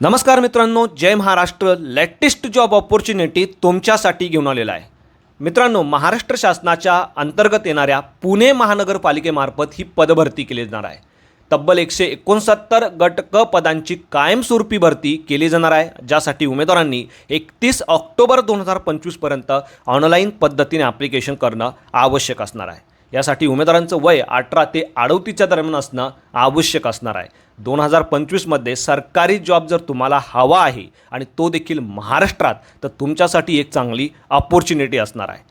नमस्कार मित्रांनो जय महाराष्ट्र. लेटेस्ट जॉब ऑपॉर्च्युनिटी तुमच्यासाठी घेऊन आलेला आहे. मित्रांनो महाराष्ट्र शासनाच्या अंतर्गत येणाऱ्या पुणे महानगरपालिकेमार्फत ही पदभरती केली जाणार आहे. तब्बल एकशे एकोणसत्तर गट क पदांची कायमस्वरूपी भरती केली जाणार आहे ज्यासाठी उमेदवारांनी एकतीस ऑक्टोबर दोन हजार पंचवीसपर्यंत ऑनलाईन पद्धतीने ॲप्लिकेशन करणं आवश्यक असणार आहे. यासाठी उमेदवारांचं वय अठरा ते अडवतीच्या दरम्यान असणं आवश्यक असणार आहे. दोन हजार पंचवीसमध्ये सरकारी जॉब जर तुम्हाला हवा आहे आणि तो देखील महाराष्ट्रात तर तुमच्यासाठी एक चांगली ऑपॉर्च्युनिटी असणार आहे.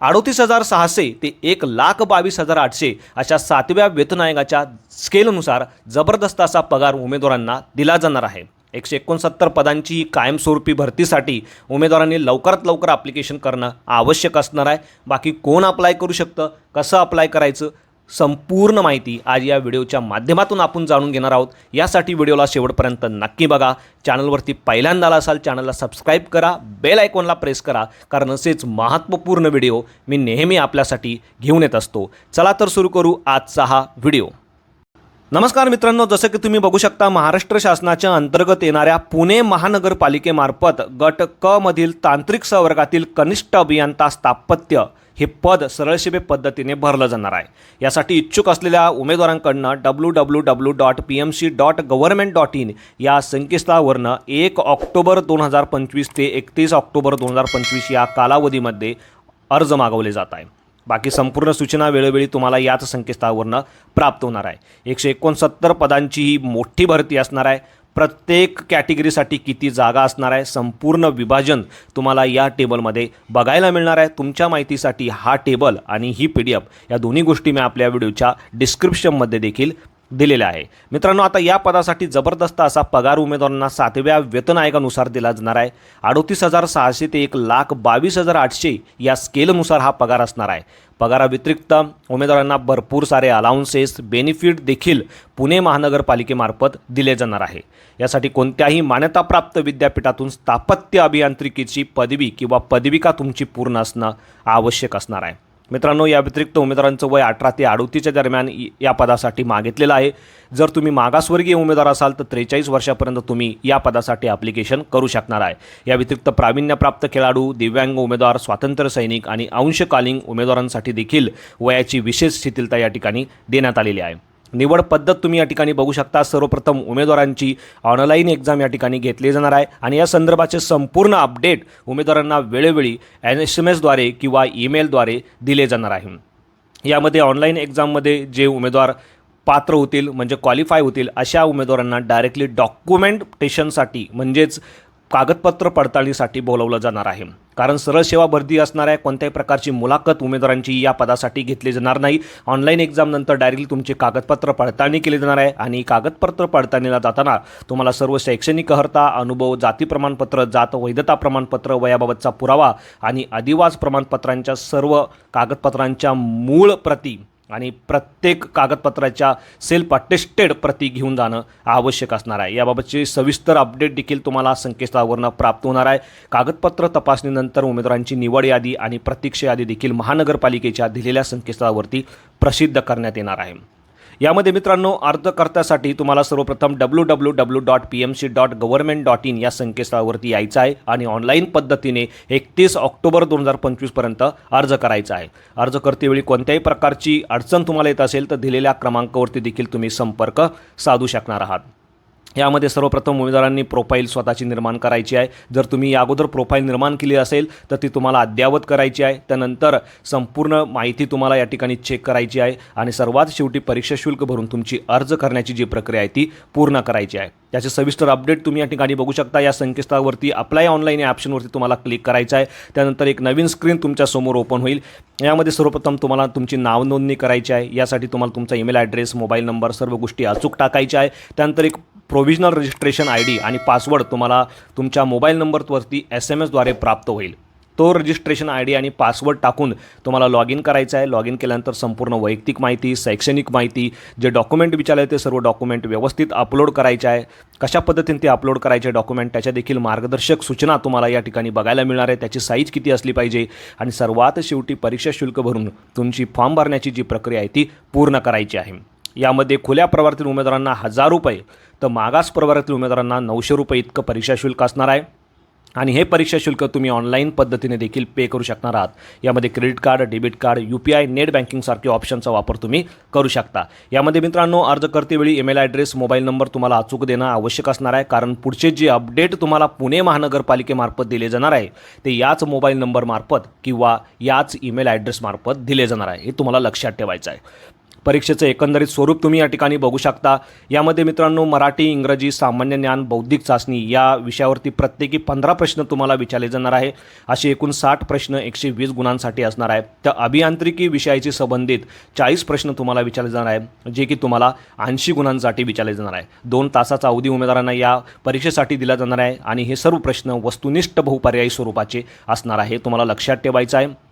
अडोतीस हजार सहाशे ते एक लाख बावीस हजार आठशे अशा सातव्या वेतन आयोगाच्या स्केलनुसार जबरदस्त असा पगार उमेदवारांना दिला जाणार आहे. एकशे एकोणसत्तर पदांची कायमस्वरूपी भरतीसाठी उमेदवारांनी लवकरात लवकर ॲप्लिकेशन करणं आवश्यक असणार आहे. बाकी कोण अप्लाय करू शकतं कसं अप्लाय करायचं संपूर्ण माहिती आज या व्हिडिओच्या माध्यमातून आपण जाणून घेणार आहोत. यासाठी व्हिडिओला शेवटपर्यंत नक्की बघा. चॅनलवरती पहिल्यांदा आला असाल चॅनलला सबस्क्राईब करा बेल आयकॉनला प्रेस करा कारण असेच महत्त्वपूर्ण व्हिडिओ मी नेहमी आपल्यासाठी घेऊन येत असतो. चला तर सुरू करू आजचा हा व्हिडिओ. नमस्कार मित्रांनो जसं की तुम्ही बघू शकता महाराष्ट्र शासनाच्या अंतर्गत येणाऱ्या पुणे महानगरपालिकेमार्फत गट क मधील तांत्रिक संवर्गातील कनिष्ठ अभियंता स्थापत्य हे पद सरळशिबे पद्धतीने भरलं जाणार आहे. यासाठी इच्छुक असलेल्या उमेदवारांकडनं W W W dot P M C dot government dot in या संकेतस्थळावरनं एक ऑक्टोबर दोन हजार पंचवीस ते एकतीस ऑक्टोबर दोन हजार पंचवीस या कालावधीमध्ये अर्ज मागवले जात आहे. बाकी संपूर्ण सूचना वेळोवेळी तुम्हाला याच संकेतस्थळावरनं प्राप्त होणार आहे. एकशे एकोणसत्तर पदांची ही मोठी भरती असणार आहे. प्रत्येक कॅटेगरीसाठी किती जागा असणार आहे संपूर्ण विभाजन तुम्हाला या टेबलमध्ये बघायला मिळणार आहे. तुमच्या माहितीसाठी हा टेबल आणि ही पी डी एफ या दोन्ही गोष्टी मी आपल्या व्हिडिओच्या डिस्क्रिप्शनमध्ये देखील दिलेल्या आहे. मित्रांनो आता या पदासाठी जबरदस्त असा पगार उमेदवारांना सातव्या वेतन आयोगानुसार दिला जाणार आहे. अडोतीस हजार सहाशे ते एक लाख बावीस हजार आठशे या स्केलनुसार हा पगार असणार आहे. पगाराव्यतिरिक्त उमेदवारांना भरपूर सारे अलाउन्सेस बेनिफिट देखील पुणे महानगरपालिकेमार्फत दिले जाणार आहे. यासाठी कोणत्याही मान्यताप्राप्त विद्यापीठातून स्थापत्य अभियांत्रिकीची पदवी किंवा पदविका तुमची पूर्ण असणं आवश्यक असणार आहे. मित्रांनो या व्यतिरिक्त उमेदवारांचं वय अठरा ते अडतीच्या दरम्यान या पदासाठी मागितलेलं आहे. जर तुम्ही मागासवर्गीय उमेदवार असाल तर त्रेचाळीस वर्षापर्यंत तुम्ही या पदासाठी ॲप्लिकेशन करू शकणार आहे. या व्यतिरिक्त प्रावीण्यप्राप्त खेळाडू दिव्यांग उमेदवार स्वातंत्र्य सैनिक आणि अंशकालीन उमेदवारांसाठी देखील वयाची विशेष शिथिलता या ठिकाणी देण्यात आलेली आहे. निवड पद्धत तुम्ही या ठिकाणी बघू शकता. सर्वप्रथम उमेदवारांची ऑनलाईन एक्झाम या ठिकाणी घेतली जाणार आहे. आणि या संदर्भाचे संपूर्ण अपडेट उमेदवारांना वेळोवेळी एन एस एम एसद्वारे किंवा ईमेलद्वारे दिले जाणार आहे. यामध्ये ऑनलाईन एक्झाममध्ये जे उमेदवार पात्र होतील म्हणजे क्वालिफाय होतील अशा उमेदवारांना डायरेक्टली डॉक्युमेंटेशनसाठी म्हणजेच कागदपत्र पडताळणीसाठी बोलवलं जाणार आहे. कारण सरळ सेवा भरती असणाऱ्या कोणत्याही प्रकारची मुलाखत उमेदवारांची या पदासाठी घेतली जाणार नाही. ऑनलाईन एक्झामनंतर डायरेक्टली तुमचे कागदपत्र पडताळणी केली जाणार आहे आणि कागदपत्र पडताळणीला जाताना तुम्हाला सर्व शैक्षणिक अर्हता अनुभव जाती प्रमाणपत्र जात वैधता प्रमाणपत्र वयाबाबतचा पुरावा आणि अधिवास प्रमाणपत्रांच्या सर्व कागदपत्रांच्या मूळ प्रती आणि प्रत्येक कागदपत्राच्या सेल्फ अटेस्टेड प्रती घेऊन जाणं आवश्यक असणार आहे. याबाबतचे सविस्तर अपडेट देखील तुम्हाला संकेतस्थळावरनं प्राप्त होणार आहे. कागदपत्र तपासणीनंतर उमेदवारांची निवड यादी आणि प्रतीक्षा यादी देखील महानगरपालिकेच्या दिलेल्या संकेतस्थळावरती प्रसिद्ध करण्यात येणार आहे. यामध्ये मित्रांनो अर्जकर्त्यासाठी तुम्हाला सर्वप्रथम W W W dot P M C dot government dot in या संकेतस्थळावरती यायचं आहे आणि ऑनलाईन पद्धतीने एकतीस ऑक्टोबर दोन हजार पंचवीसपर्यंत अर्ज करायचा आहे. अर्ज करतेवेळी कोणत्याही प्रकारची अडचण तुम्हाला येत असेल तर दिलेल्या क्रमांकावरती देखील तुम्ही संपर्क साधू शकणार आहात. यामध्ये सर्वप्रथम उमेदवारांनी प्रोफाईल स्वतःची निर्माण करायची आहे. जर तुम्ही या अगोदर प्रोफाईल निर्माण केली असेल तर ती तुम्हाला अद्ययावत करायची आहे. त्यानंतर संपूर्ण माहिती तुम्हाला या ठिकाणी चेक करायची आहे आणि सर्वात शेवटी परीक्षा शुल्क भरून तुमची अर्ज करण्याची जी प्रक्रिया आहे ती पूर्ण करायची आहे. त्याचे सविस्तर अपडेट तुम्ही या ठिकाणी बघू शकता. या संकेतस्थळावरती अप्लाय ऑनलाईन या ऑप्शनवरती तुम्हाला क्लिक करायचं आहे. त्यानंतर एक नवीन स्क्रीन तुमच्यासमोर ओपन होईल. यामध्ये सर्वप्रथम तुम्हाला तुमची नाव नोंदणी करायची आहे. यासाठी तुम्हाला तुमचा ईमेल ॲड्रेस मोबाईल नंबर सर्व गोष्टी अचूक टाकायच्या आहे. त्यानंतर एक प्रोव्हिजनल रजिस्ट्रेशन आय डी आणि पासवर्ड तुम्हाला तुमच्या मोबाईल नंबरवरती एस एम एसद्वारे प्राप्त होईल. तो रजिस्ट्रेशन आय डी आणि पासवर्ड टाकून तुम्हाला लॉग इन करायचं आहे. लॉग इन केल्यानंतर संपूर्ण वैयक्तिक माहिती शैक्षणिक माहिती जे डॉक्युमेंट विचारले ते सर्व डॉक्युमेंट व्यवस्थित अपलोड करायचे आहे. कशा पद्धतीने ते अपलोड करायचे डॉक्युमेंट त्याच्या देखील मार्गदर्शक सूचना तुम्हाला या ठिकाणी बघायला मिळणार आहे. त्याची साईज किती असली पाहिजे आणि सर्वात शेवटी परीक्षा शुल्क भरून तुमची फॉर्म भरण्याची जी प्रक्रिया आहे ती पूर्ण करायची आहे. यामध्ये खुल्या प्रवर्गातील उमेदवारांना हजार रुपये तर मागास प्रवर्गातील उमेदवारांना नऊशे रुपये इतकं परीक्षा शुल्क असणार आहे. आणि हे परीक्षा शुल्क तुम्ही ऑनलाईन पद्धतीने देखील पे करू शकणार आहात. यामध्ये credit card debit card U P I net बँकिंगसारखे ऑप्शनचा वापर तुम्ही करू शकता. यामध्ये मित्रांनो अर्ज करतेवेळी ईमेल ॲड्रेस मोबाईल नंबर तुम्हाला अचूक देणं आवश्यक असणार आहे. कारण पुढचे जे अपडेट तुम्हाला पुणे महानगरपालिकेमार्फत दिले जाणार आहे ते याच मोबाईल नंबरमार्फत किंवा याच ईमेल ॲड्रेसमार्फत दिले जाणार आहे हे तुम्हाला लक्षात ठेवायचं आहे. परीक्षेचं एकंदरीत स्वरूप तुम्ही या ठिकाणी बघू शकता. यामध्ये मित्रांनो मराठी इंग्रजी सामान्य ज्ञान बौद्धिक चाचणी या विषयावरती प्रत्येकी पंधरा प्रश्न तुम्हाला विचारले जाणार आहे. असे एकूण साठ प्रश्न एकशे वीस गुणांसाठी असणार आहे. तर अभियांत्रिकी विषयाशी संबंधित चाळीस प्रश्न तुम्हाला विचारले जाणार आहे जे की तुम्हाला ऐंशी गुणांसाठी विचारले जाणार आहे. दोन तासाचा अवधी उमेदवारांना या परीक्षेसाठी दिला जाणार आहे आणि हे सर्व प्रश्न वस्तुनिष्ठ बहुपर्यायी स्वरूपाचे असणार आहे. तुम्हाला लक्षात ठेवायचं आहे.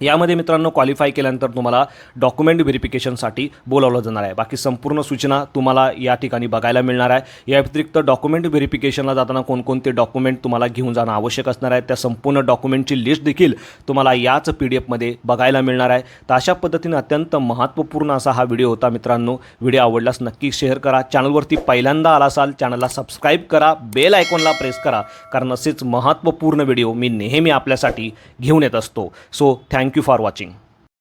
यामध्ये मित्रांनो क्वालिफाय केल्यानंतर तुम्हाला डॉक्युमेंट व्हेरिफिकेशनसाठी बोलावलं जाणार आहे. बाकी संपूर्ण सूचना तुम्हाला या ठिकाणी बघायला मिळणार आहे. या व्यतिरिक्त डॉक्युमेंट व्हेरिफिकेशनला जाताना कोणकोणते डॉक्युमेंट तुम्हाला घेऊन जाणं आवश्यक असणार आहे त्या संपूर्ण डॉक्युमेंटची लिस्ट देखील तुम्हाला याच पी डी एफमध्ये बघायला मिळणार आहे. तर अशा पद्धतीने अत्यंत महत्त्वपूर्ण असा हा व्हिडिओ होता मित्रांनो. व्हिडिओ आवडल्यास नक्की शेअर करा. चॅनलवरती पहिल्यांदा आला असाल चॅनलला सबस्क्राईब करा. बेल आयकॉनला प्रेस करा. कारण असेच महत्त्वपूर्ण व्हिडिओ मी नेहमी आपल्यासाठी घेऊन येत असतो. So Obrigado por for watching.